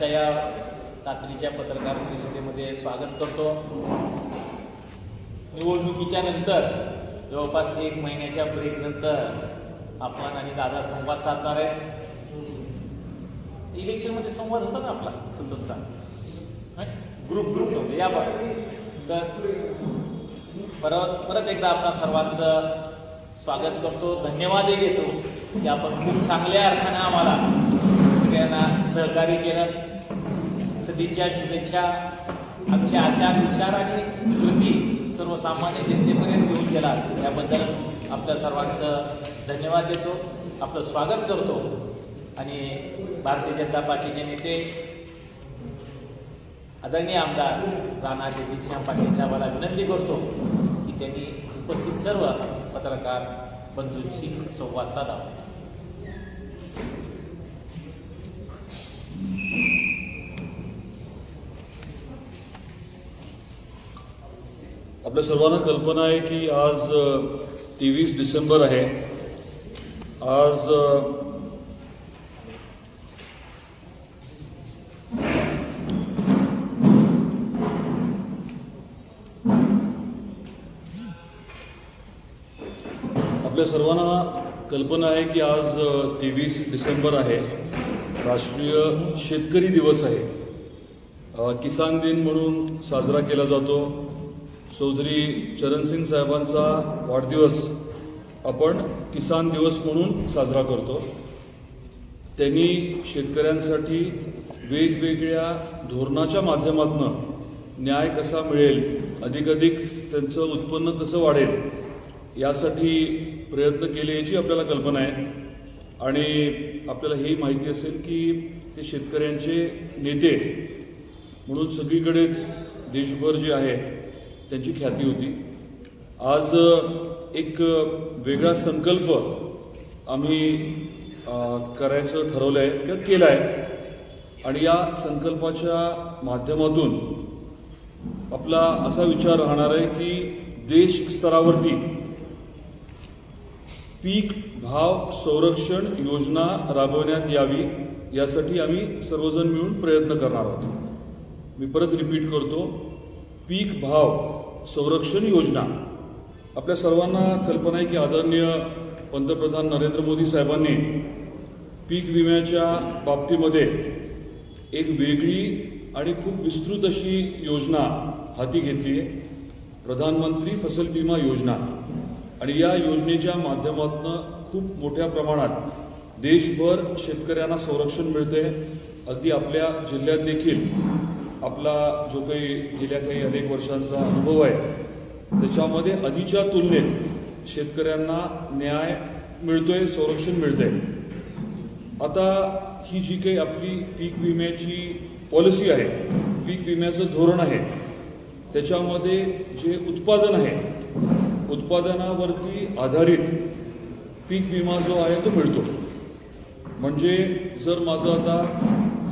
आजच्या या तातडीच्या पत्रकार परिषदेमध्ये स्वागत करतो. निवडणुकीच्या नंतर जवळपास एक महिन्याच्या ब्रेक नंतर आपण आणि दादा संवाद साधणार आहेत. इलेक्शनमध्ये संवाद होता ना आपला सततचा ग्रुप ग्रुप नव्हते या बघा. तर परत परत एकदा आपण सर्वांचं स्वागत करतो. धन्यवादही देतो की आपण खूप चांगल्या अर्थानं आम्हाला सगळ्यांना सहकार्य केलं. सदिच्छा शुभेच्छा आमचे आचार विचार आणि कृती सर्वसामान्य जनतेपर्यंत घेऊन गेला. त्याबद्दल आपल्या सर्वांचं धन्यवाद देतो आपलं स्वागत करतो. आणि भारतीय जनता पार्टीचे नेते आदरणीय आमदार राणा जगजितसिंह पाटील साहेबांना विनंती करतो की त्यांनी उपस्थित सर्व पत्रकार बंधूंशी संवाद साधावा आपल्या सर्वांना कल्पना आहे की आज तेवीस डिसेंबर आहे. आज आपल्या सर्वांना कल्पना आहे की आज तेवीस डिसेंबर आहे. राष्ट्रीय शेतकरी दिवस आहे. किसान दिन म्हणून साजरा केला जातो. चौधरी चरणसिंग साहेबांचा वाढदिवस आपण किसान दिवस म्हणून साजरा करतो. त्यांनी शेतकऱ्यांसाठी वेगवेगळ्या धोरणाच्या माध्यमातून न्याय कसा मिळेल अधिकाधिक त्यांचं उत्पन्न कसं वाढेल यासाठी प्रयत्न केले याची आपल्याला कल्पना आहे. आणि आपल्याला ही माहिती असेल की ते शेतकऱ्यांचे नेते म्हणून सगळीकडेच देशभर जे आहे त्यांची ख्याती होती. आज एक वेगळा संकल्प आम्ही करायचं ठरवलं आहे किंवा केलं आहे आणि या संकल्पाच्या माध्यमातून आपला असा विचार राहणार आहे की देश स्तरावरती पीक भाव संरक्षण योजना राबवण्यात यावी यासाठी आम्ही सर्वजण मिळून प्रयत्न करणार आहोत. मी परत रिपीट करतो. पीक भाव संरक्षण योजना. आपल्या सर्वांना कल्पना आहे की आदरणीय पंतप्रधान नरेंद्र मोदी साहेबांनी पीक विम्याच्या बाबतीमध्ये एक वेगळी आणि खूप विस्तृत अशी योजना हाती घेतली आहे. प्रधानमंत्री फसल विमा योजना. आणि या योजनेच्या माध्यमातून खूप मोठ्या प्रमाणात देशभर शेतकऱ्यांना संरक्षण मिळते अगदी आपल्या जिल्ह्यात देखील आपला जो काही गेल्या काही अनेक वर्षांचा अनुभव आहे त्याच्यामध्ये आधीच्या तुलनेत शेतकऱ्यांना न्याय मिळतोय संरक्षण मिळतंय. आता ही जी काही आपली पीक विम्याची पॉलिसी आहे पीक विम्याचं धोरण आहे त्याच्यामध्ये जे उत्पादन आहे उत्पादनावरती आधारित पीक विमा जो आहे तो मिळतो. म्हणजे जर माझं आता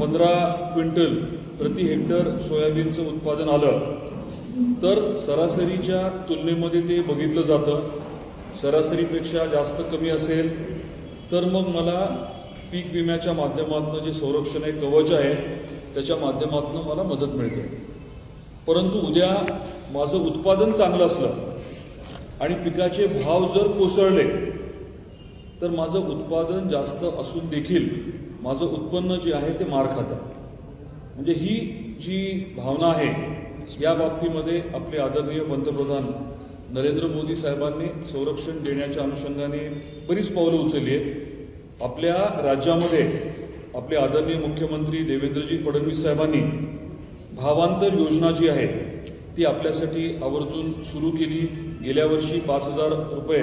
पंधरा क्विंटल प्रति हेक्टर सोयाबीनचं उत्पादन आलं तर सरासरीच्या तुलनेमध्ये ते बघितलं जातं. सरासरीपेक्षा जास्त कमी असेल तर मग मला पीक विम्याच्या माध्यमातून जे संरक्षण आहे कवच आहे त्याच्या माध्यमातून मला मदत मिळते. परंतु उद्या माझं उत्पादन चांगलं असलं आणि पिकाचे भाव जर कोसळले तर माझं उत्पादन जास्त असून देखील माझं उत्पन्न जे आहे ते मार खातं. म्हणजे ही जी भावना आहे या बाबतीमध्ये आपले आदरणीय पंतप्रधान नरेंद्र मोदी साहेबांनी संरक्षण देण्याच्या अनुषंगाने बरीच पावलं उचलली आहेत. आपल्या राज्यामध्ये आपले आदरणीय मुख्यमंत्री देवेंद्रजी फडणवीस साहेबांनी भावांतर योजना जी आहे ती आपल्यासाठी आवर्जून सुरू केली. गेल्या वर्षी पाच हजार रुपये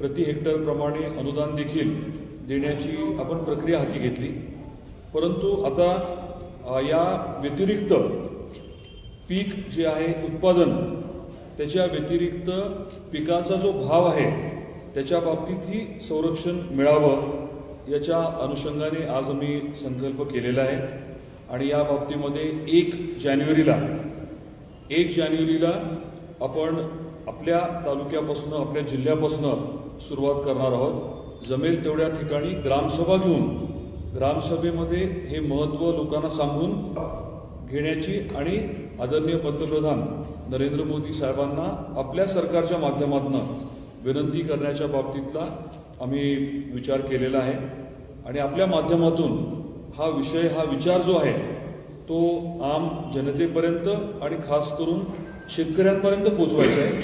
प्रति हेक्टरप्रमाणे अनुदान देखील देण्याची आपण प्रक्रिया हाती घेतली. परंतु आता या व्यतिरिक्त पीक जे आहे उत्पादन त्याच्या व्यतिरिक्त पिकाचा जो भाव आहे त्याच्या बाबतीतही संरक्षण मिळावं याच्या अनुषंगाने आज आम्ही संकल्प केलेला आहे. आणि या बाबतीमध्ये एक जानेवारीला एक जानेवारीला आपण आपल्या तालुक्यापासून आपल्या जिल्ह्यापासून सुरुवात करणार आहोत. जमेल तेवढ्या ठिकाणी ग्रामसभा घेऊन ग्रामसभेमध्ये हे महत्त्व लोकांना सांगून घेण्याची आणि आदरणीय पंतप्रधान नरेंद्र मोदी साहेबांना आपल्या सरकारच्या माध्यमातून विनंती करण्याच्या बाबतीतला आम्ही विचार केलेला आहे. आणि आपल्या माध्यमातून हा विषय हा विचार जो आहे तो आम जनतेपर्यंत आणि खास करून शेतकऱ्यांपर्यंत पोचवायचा आहे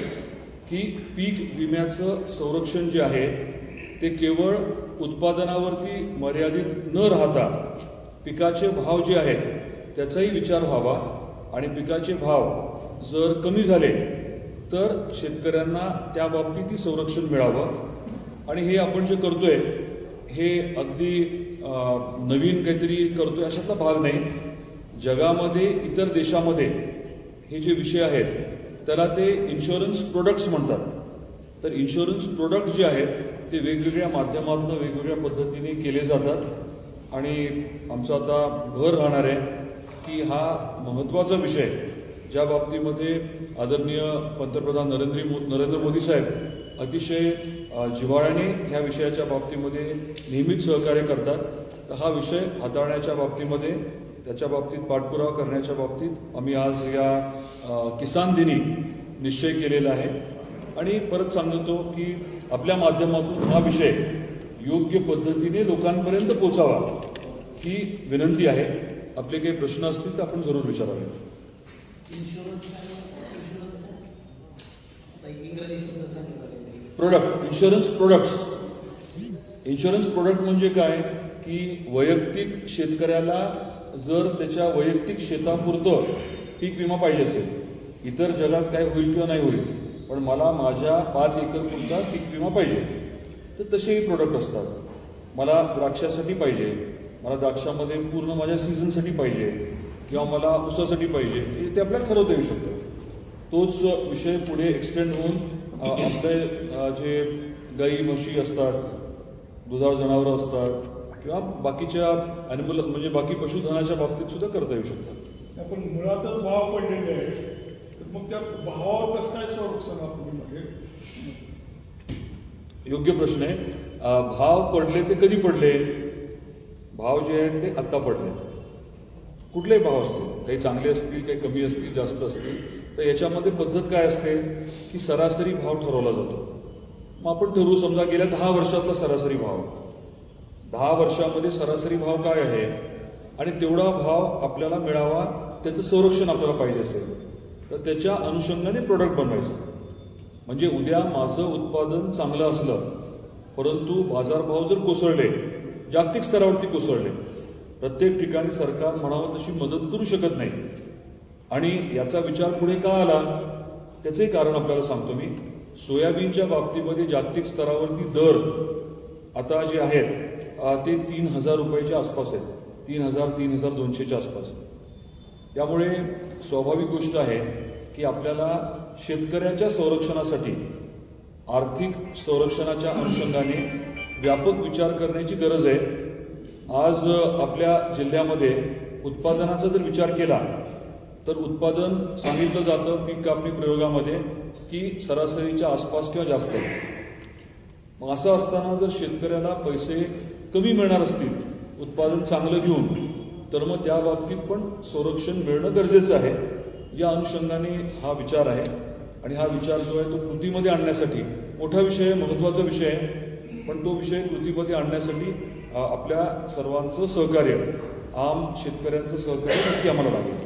की पीक विम्याचं संरक्षण जे आहे ते केवळ उत्पादनावरती मर्यादित न राहता पिकाचे भाव जे आहेत त्याचाही विचार व्हावा. आणि पिकाचे भाव जर कमी झाले तर शेतकऱ्यांना त्या बाबतीतही संरक्षण मिळावं. आणि हे आपण जे करतोय हे अगदी नवीन काहीतरी करतोय अशातला भाग नाही. जगामध्ये इतर देशामध्ये हे जे विषय आहेत त्याला ते इन्शुरन्स प्रोडक्ट्स म्हणतात. तर इन्शुरन्स प्रोडक्ट जे आहेत ते वेगवेगळ्या माध्यमातून वेगवेगळ्या पद्धतीने केले जातात. आणि आमचं आता भर राहणार आहे की हा महत्त्वाचा विषय ज्या बाबतीमध्ये आदरणीय पंतप्रधान नरेंद्र मो नरेंद्र मोदी साहेब अतिशय जिव्हाळ्याने ह्या विषयाच्या बाबतीमध्ये नेहमीच सहकार्य करतात. तर हा विषय हाताळण्याच्या बाबतीमध्ये त्याच्या बाबतीत पाठपुरावा करण्याच्या बाबतीत आम्ही आज या किसान दिनी निश्चय केलेला आहे. आणि परत सांगतो की आपल्या माध्यमातून हा विषय योग्य पद्धतीने लोकांपर्यंत पोचावा ही विनंती आहे. आपले काही प्रश्न असतील तर आपण जरूर विचारावे. Product insurance products insurance product म्हणजे काय? की वैयक्तिक शेतकऱ्याला जर त्याच्या वैयक्तिक शेतापुरतं पीक विमा पाहिजे असेल इतर जगात काय होईल किंवा नाही होईल पण मला माझ्या पाच एकर पुरता पीक विमा पाहिजे. तर तसेही प्रोडक्ट असतात. मला द्राक्षासाठी पाहिजे. मला द्राक्षामध्ये पूर्ण माझ्या सीझनसाठी पाहिजे. किंवा मला ऊसासाठी पाहिजे. हे ते आपल्याला ठरवता येऊ शकतं. तोच विषय पुढे एक्सटेंड होऊन आपले जे गाई म्हशी असतात दुधाळ जनावरं असतात किंवा बाकीच्या ॲनिमल म्हणजे बाकी पशुधनाच्या बाबतीत सुद्धा करता येऊ शकतात. पण मुळातच भाव पडलेले आहे मग त्या भावावर कसं काय संरक्षण आपण म्हणजे योग्य प्रश्न आहे. भाव पडले ते कधी पडले? भाव जे आहेत ते आत्ता पडले. कुठलेही भाव असतील काही चांगले असतील काही कमी असतील जास्त असतील तर याच्यामध्ये पद्धत काय असते? की सरासरी भाव ठरवला जातो. मग आपण ठरवू समजा गेल्या दहा वर्षातला सरासरी भाव. दहा वर्षामध्ये सरासरी भाव काय आहे? आणि तेवढा भाव आपल्याला मिळावा त्याचं संरक्षण आपल्याला पाहिजे असेल. तर त्याच्या अनुषंगाने प्रोडक्ट बनवायचं. म्हणजे उद्या माझं उत्पादन चांगलं असलं परंतु बाजारभाव जर कोसळले जागतिक स्तरावरती कोसळले प्रत्येक ठिकाणी सरकार म्हणावं तशी मदत करू शकत नाही. आणि याचा विचार पुढे का आला? त्याचंही कारण आपल्याला सांगतो मी. सोयाबीनच्या बाबतीमध्ये जागतिक स्तरावरती दर आता जे आहेत ते तीन हजार रुपयाच्या आसपास आहेत. तीन हजार तीन हजार दोनशेच्या आसपास. त्यामुळे स्वाभाविक गोष्ट आहे की आपल्याला शेतकऱ्याच्या संरक्षणासाठी आर्थिक संरक्षणाच्या अनुषंगाने व्यापक विचार करण्याची गरज आहे. आज आपल्या जिल्ह्यामध्ये उत्पादनाचा जर विचार केला तर उत्पादन सांगितलं जातं पीक कापणी प्रयोगामध्ये की सरासरीच्या आसपास किंवा जास्त. मग असं असताना जर शेतकऱ्याला पैसे कमी मिळणार असतील उत्पादन चांगलं घेऊन तर मग त्या बाबतीत पण संरक्षण मिळणं गरजेचं आहे. या अनुषंगाने हा विचार आहे. आणि हा विचार जो आहे तो कृतीमध्ये आणण्यासाठी मोठा विषय आहे महत्त्वाचा विषय आहे. पण तो विषय कृतीमध्ये आणण्यासाठी आपल्या सर्वांचं सहकार्य आम शेतकऱ्यांचं सहकार्य नक्की आम्हाला लागेल.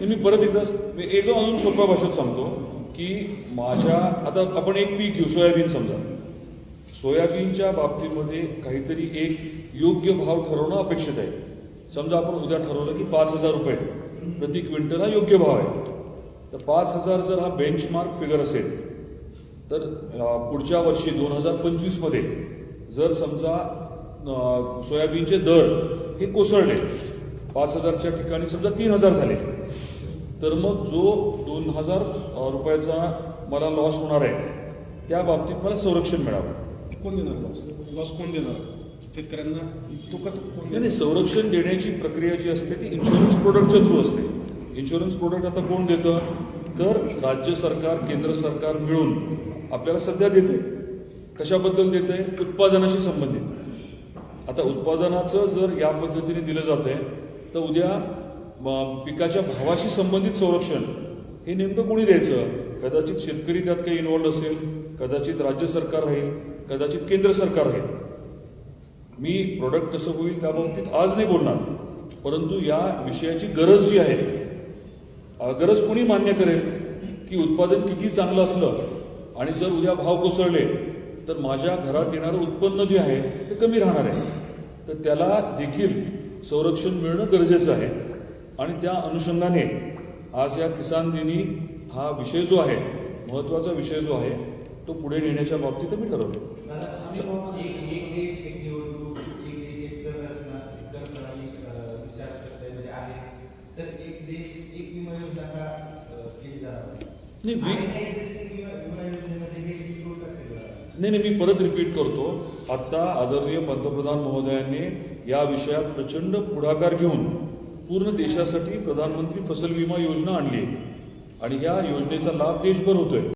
ते मी परत एकदा एकदम अजून सोप्या भाषेत सांगतो की माझ्या आता आपण एक पीक घेऊ सोयाबीन समजा. सोयाबीनच्या बाबतीमध्ये काहीतरी एक योग्य भाव ठरवणं अपेक्षित आहे. समजा आपण उद्या ठरवलं की पाच हजार रुपये. प्रति क्विंटल हा योग्य भाव आहे. तर पाच हजार जर हा बेंचमार्क फिगर असेल तर पुढच्या वर्षी दोन हजार पंचवीसमध्ये जर समजा सोयाबीनचे दर हे कोसळले पाच हजारच्या ठिकाणी समजा तीन हजार झाले तर मग जो दोन हजार रुपयाचा मला लॉस होणार आहे त्या बाबतीत मला संरक्षण मिळावं. कोण देणार लॉस लॉस कोण देणार? शेतकऱ्यांना तो कसं कोण नाही संरक्षण देण्याची प्रक्रिया जी असते ती इन्शुरन्स प्रोडक्टच्या थ्रू असते. इन्शुरन्स प्रोडक्ट आता कोण देतं? तर राज्य सरकार केंद्र सरकार मिळून आपल्याला सध्या देते कशाबद्दल देत उत्पादनाशी संबंधित. आता उत्पादनाचं जर या पद्धतीने दिलं जात आहे तर उद्या म, पिकाच्या भावाशी संबंधित संरक्षण हे नेमकं कोणी द्यायचं? कदाचित शेतकरी त्यात काही इन्व्हॉल्ड असेल कदाचित राज्य सरकार राहील. कदाचित केंद्र सरकार आहे. मी प्रोडक्ट कसं होईल त्या बाबतीत आज नाही बोलणार. परंतु या विषयाची गरज जी आहे गरज कोणी मान्य करेल की उत्पादन किती चांगलं असलं आणि जर उद्या भाव कोसळले तर माझ्या घरात येणारं उत्पन्न जे आहे ते कमी राहणार आहे. तर त्याला देखील संरक्षण मिळणं गरजेचं आहे. आणि त्या अनुषंगाने आज या किसान दिनी हा विषय जो आहे महत्त्वाचा विषय जो आहे तो पुढे नेण्याच्या बाबतीत मी ठरवलं नाही? नाही मी परत रिपीट करतो. आत्ता आदरणीय पंतप्रधान महोदयांनी या विषयात प्रचंड पुढाकार घेऊन पूर्ण देशासाठी प्रधानमंत्री फसल विमा योजना आणली. आणि या योजनेचा लाभ देशभर होतोय.